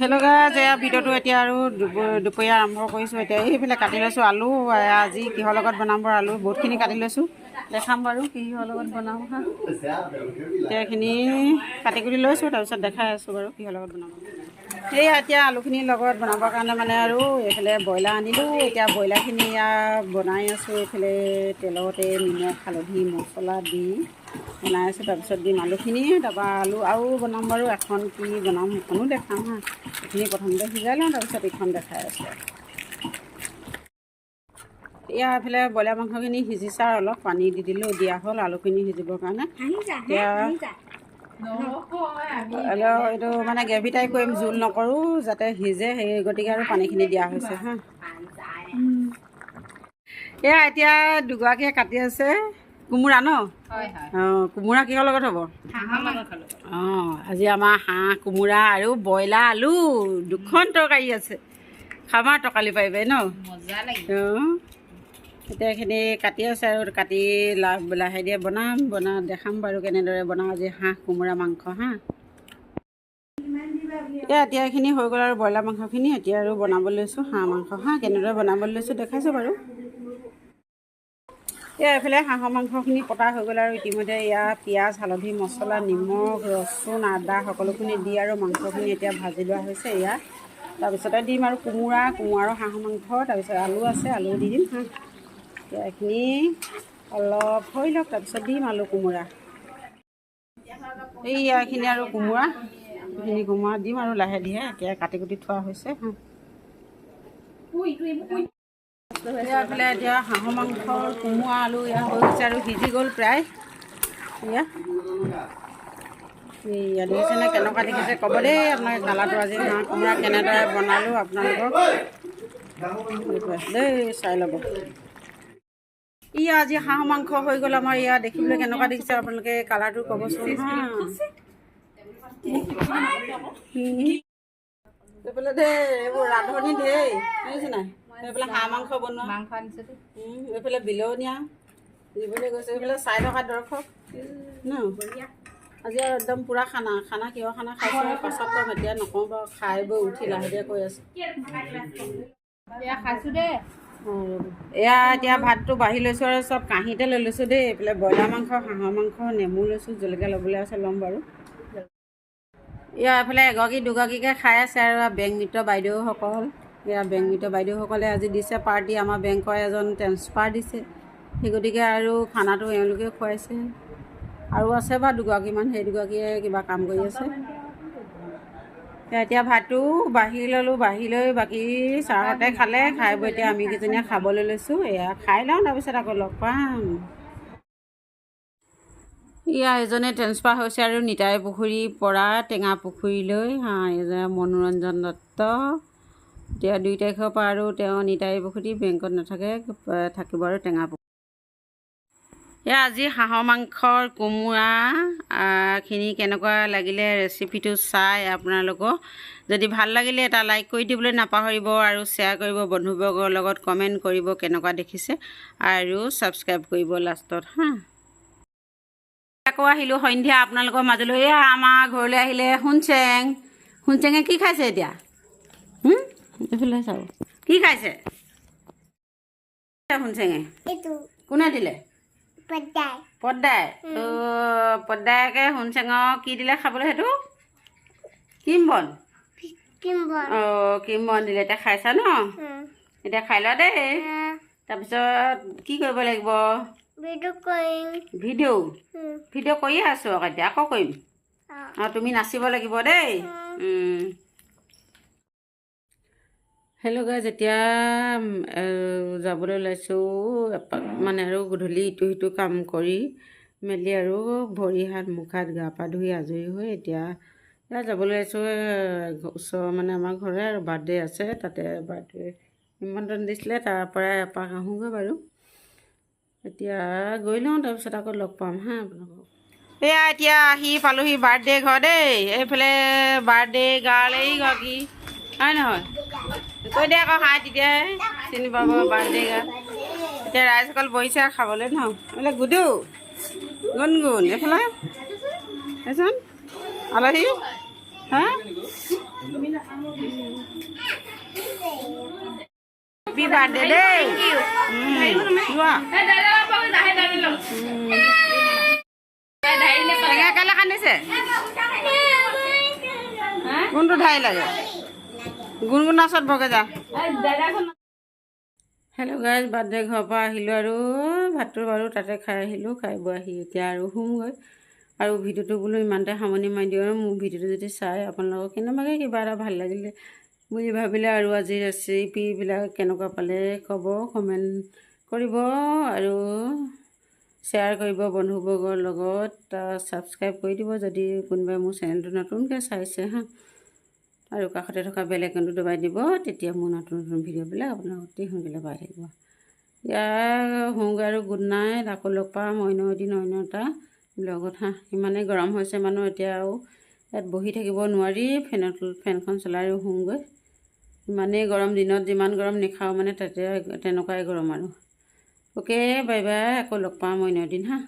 Hello guys এয়া ভিডিঅ'টো এতিয়া আৰু দুপ- দুপৰীয়া আৰম্ভ কৰিছোঁ। এতিয়া এইফালে কাটি লৈছোঁ আলু আজি কিহৰ লগত বনাম বাৰু আলু বহুতখিনি কাটি লৈছোঁ। দেখাম বাৰু কিহৰ লগত বনাম হা। এতিয়া এইখিনি কাটি কুটি লৈছোঁ তাৰপিছত দেখাই আছোঁ বাৰু কিহৰ লগত বনাম। সেয়া এতিয়া আলুখিনিৰ লগত বনাবৰ কাৰণে মানে আৰু এইফালে ব্ৰইলাৰ আনিলোঁ। এতিয়া ব্ৰইলাৰখিনি বনাই আছোঁ। এইফালে তেলতে নিমখ হালধি মছলা দি বনাই আছোঁ। তাৰপিছত দিম আলুখিনি। তাৰপৰা আলু আৰু বনাম বাৰু। এখন কি বনাম সেইখনো দেখাম হা। এইখিনি প্ৰথমতে সিজাই লওঁ তাৰপিছত এইখন দেখাই আছোঁ। এয়া এইফালে ব্ৰইলাৰ মাংসখিনি সিজিছে আৰু অলপ। পানী দি দিলোঁ। দিয়া হ'ল আলুখিনি সিজিবৰ কাৰণে। এতিয়া অলপ এইটো মানে গ্ৰেভি টাইপ কৰিম জোল নকৰোঁ যাতে সিজে সেই গতিকে আৰু পানীখিনি দিয়া হৈছে হা। এয়া এতিয়া দুগৰাকীয়ে কাটি আছে। কোমোৰা ন? অঁ কোমোৰা কিহৰ লগত হ'ব? অঁ আজি আমাৰ হাঁহ কোমোৰা আৰু ব্ৰইলাৰ আলু দুখন তৰকাৰী আছে। খামাৰ টকালি পাৰিবাই ন? অঁ। এতিয়া এইখিনি কাটি আছে আৰু কাটি লা লাহে বনাম বনা দেখাম বাৰু কেনেদৰে বনাওঁ আজি হাঁহ কোমোৰা মাংস হাঁ। এতিয়া এতিয়া এইখিনি হৈ গ'ল আৰু ব্ৰইলাৰ মাংসখিনি এতিয়া আৰু বনাব লৈছোঁ হাঁহ মাংস হাঁহ কেনেদৰে বনাব লৈছোঁ দেখাইছোঁ বাৰু। এয়া এইফালে হাঁহৰ মাংসখিনি পতা হৈ গ'ল আৰু ইতিমধ্যে ইয়াত পিঁয়াজ হালধি মছলা নিমখ ৰচুন আদা সকলোখিনি দি আৰু মাংসখিনি এতিয়া ভাজি লোৱা হৈছে ইয়াত তাৰপিছতে দিম আৰু কোমোৰা কোমোৰা আৰু হাঁহৰ মাংস তাৰপিছত আলু আছে আলু দি দিম হাঁ। এতিয়া এইখিনি অলপ হৈ লওক, তাৰপিছত দিম আলু কোমোৰা। এইয়া এইখিনি আৰু কোমোৰা, এইখিনি কোমোৰা দিম আৰু লাহে ধীৰে এতিয়া কাটি কুটি থোৱা হৈছে এয়া এইফালে এতিয়া হাঁহৰ মাংস কোমোৰা আলু এয়া হৈ গৈছে আৰু সিজি গ'ল প্ৰায়। এয়া। এয়া দেখিছেনে কেনেকুৱা দেখিছে ক'ব দেই আপোনালোকে কালাৰটো আজি হাঁহ কোমোৰা কেনেদৰে বনালোঁ আপোনালোকক। দেই, চাই ল'ব। ইয়া আজি হাঁহ মাংস হৈ গ'ল আমাৰ ইয়া দেখিবলৈ কেনেকুৱা দেখিছে আপোনালোকে? কালাৰটো ক'বচোন। এইফালে দেই এইবোৰ ৰান্ধনি দেই শুনিছে নাই? এইফালে হাঁহ মাংস বনোৱা। মাংস আনিছে এইফালে বিলনীয়া। দিবলৈ গৈছে। এইফালে চাই থকা দৰ্শক। ন? আজি আৰু একদম পূৰা খানা। খানা কিহৰ খানা খাইছোঁ? পাছত কম এতিয়া নকওঁ বাৰু। খাই বৈ উঠি লাহে ধীৰে কৈ আছোঁ। এয়া খাইছোঁ দেই এয়া এতিয়া ভাতটো বাঢ়ি লৈছোঁ আৰু চব কাঁহীতে লৈ লৈছোঁ দেই এইফালে ব্ৰইলাৰ মাংস হাঁহৰ মাংস নেমু লৈছোঁ জলকীয়া ল'বলৈ আছে ল'ম বাৰু। এয়া এইফালে এগৰাকী দুগৰাকীকৈ খাই আছে আৰু বেংক মিত্ৰ বাইদেউসকল। এয়া বেংক মিত্ৰ বাইদেউসকলে আজি দিছে পাৰ্টি আমাৰ বেংকৰ এজন ট্ৰেন্সফাৰ দিছে। সেই গতিকে আৰু খানাটো এওঁলোকে খুৱাইছে। আৰু আছে বা দুগৰাকীমান সেই দুগৰাকীয়ে কিবা কাম কৰি আছে। এতিয়া ভাতটো বাঢ়ি ল'লোঁ বাঢ়ি লৈ বাকী ছাৰহঁতে খালে খাই বৈ এতিয়া আমি কেইজনীয়ে খাবলৈ লৈছোঁ এয়া খাই লওঁ তাৰপিছত আকৌ লগ পাম। ইয়া এজনে ট্ৰেন্সফাৰ হৈছে আৰু নিতাই পুখুৰীৰ পৰা টেঙা পুখুৰীলৈ হা এজনে মনোৰঞ্জন দত্ত। এতিয়া দুই তাৰিখৰ পৰা আৰু তেওঁ নিতাই পুখুৰী বেংকত নাথাকে থাকিব আৰু টেঙা পুখুৰী। এয়া আজি হাঁহৰ মাংসৰ কোমোৰা আহ, খিনি কেনেকুৱা লাগিলে ৰেচিপিটো চাই আপোনালোকক। যদি ভাল লাগিলে এটা লাইক কৰি দিবলৈ নাপাহৰিব আৰু শ্বেয়াৰ কৰিব বন্ধুবৰ্গৰ লগত কমেণ্ট কৰিব কেনেকুৱা দেখিছে আৰু ছাবস্ক্ৰাইব কৰিব লাষ্টত হা। আকৌ আহিলোঁ সন্ধিয়া আপোনালোকৰ মাজলৈ। এয়া আমাৰ ঘৰলৈ আহিলে সোণচেং সোণচেঙে কি খাইছে এতিয়া? এইফালে চাব। কি খাইছে? সোণচেঙে এইটো। কোনে দিলে? পদাই পদ্দাই? তো পদ্দায়কে সোণচেঙক কি দিলে খাবলৈ সেইটো? কিম বন অঁ কিম বন দিলে এতিয়া খাইছা ন? এতিয়া খাই লোৱা দেই। তাৰপিছত কি কৰিব লাগিব? কৰিম। ভিডিঅ' ভিডিঅ' কৰিয়ে আছোঁ আকৌ এতিয়া। আকৌ কৰিম। অঁ। তুমি নাচিব লাগিব দেই। হেল্ল' গাইজ এতিয়া যাবলৈ ওলাইছোঁ। এপাক মানে আৰু গধূলি ইটো সিটো কাম কৰি মেলি আৰু ভৰি হাত মুখ হাত গা পা ধুই আজৰি হৈ এতিয়া এতিয়া যাবলৈ ওলাইছোঁ এ, ওচৰৰ মানে আমাৰ ঘৰে আৰু বাৰ্থডে আছে তাতে বাৰ্থডে নিমন্ত্ৰণ দিছিলে তাৰ পৰাই এপাক আহোঁগৈ বাৰু। এতিয়া গৈ লওঁ তাৰপিছত আকৌ লগ পাম হা আপোনালোকক। এয়া এতিয়া আহি পালোহি বাৰ্থডে ঘৰ দেই এইফালে বাৰ্থডে গাৰ্ল এইগৰাকী হয় নহয়? কৈ দে আকৌ হাই তেতিয়াহে চিনি পাব বাৰ্থডে গাৰ্ল এতিয়া ৰাইজসকল বহিছে খাবলৈ ন? এইফালে গুডু। গুণগুণ এইফালে? দেচোন আলহী? হা? হেপী বাৰ্থডে দেই। টেঙা কাইলৈ কান্দিছে? কোনটো ঠাই লাগে? গুণগুণৰ ওচৰত বগে যা। হেল্ল' গাইজ বাৰ্থডে ঘৰৰ পৰা আহিলোঁ আৰু ভাতটো বাৰু তাতে খাই আহিলোঁ খাই বৈ আহি এতিয়া আৰু শুমগৈ। আৰু ভিডিঅ'টো বোলো ইমানতে সামৰণি মাৰি দিওঁ আৰু মোৰ ভিডিঅ'টো যদি চাই আপোনালোকক কেনেবাকৈ কিবা এটা ভাল লাগিলে বুলি ভাবিলে আৰু আজি ৰেচিপিবিলাক কেনেকুৱা পালে ক'ব কমেণ্ট কৰিব আৰু শ্বেয়াৰ কৰিব বন্ধুবৰ্গৰ লগত ছাবস্ক্ৰাইব কৰি দিব যদি কোনোবাই মোৰ চেনেলটো নতুনকৈ চাইছে হা। আৰু কাষতে থকা বেল আইকনটো দবাই দিব তেতিয়া মোৰ নতুন নতুন ভিডিঅ'বিলাক আপোনাক অতি সোনকালে পাই থাকিব। ইয়াৰ হোংগৈ আৰু গুড নাইট আকৌ লগ পাম অন্য এদিন অন্য এটা ব্লগত হাঁ। ইমানেই গৰম হৈছে মানুহ এতিয়া আৰু ইয়াত বহি থাকিব নোৱাৰি ফেনত ফেনখন চলাই আৰু শুওঁগৈ ইমানেই গৰম দিনত যিমান গৰম নেখাওঁ মানে তাতে তেনেকুৱাই গৰম আৰু। অ'কে বাই বাই আকৌ লগ পাম অন্য এদিন হাঁ।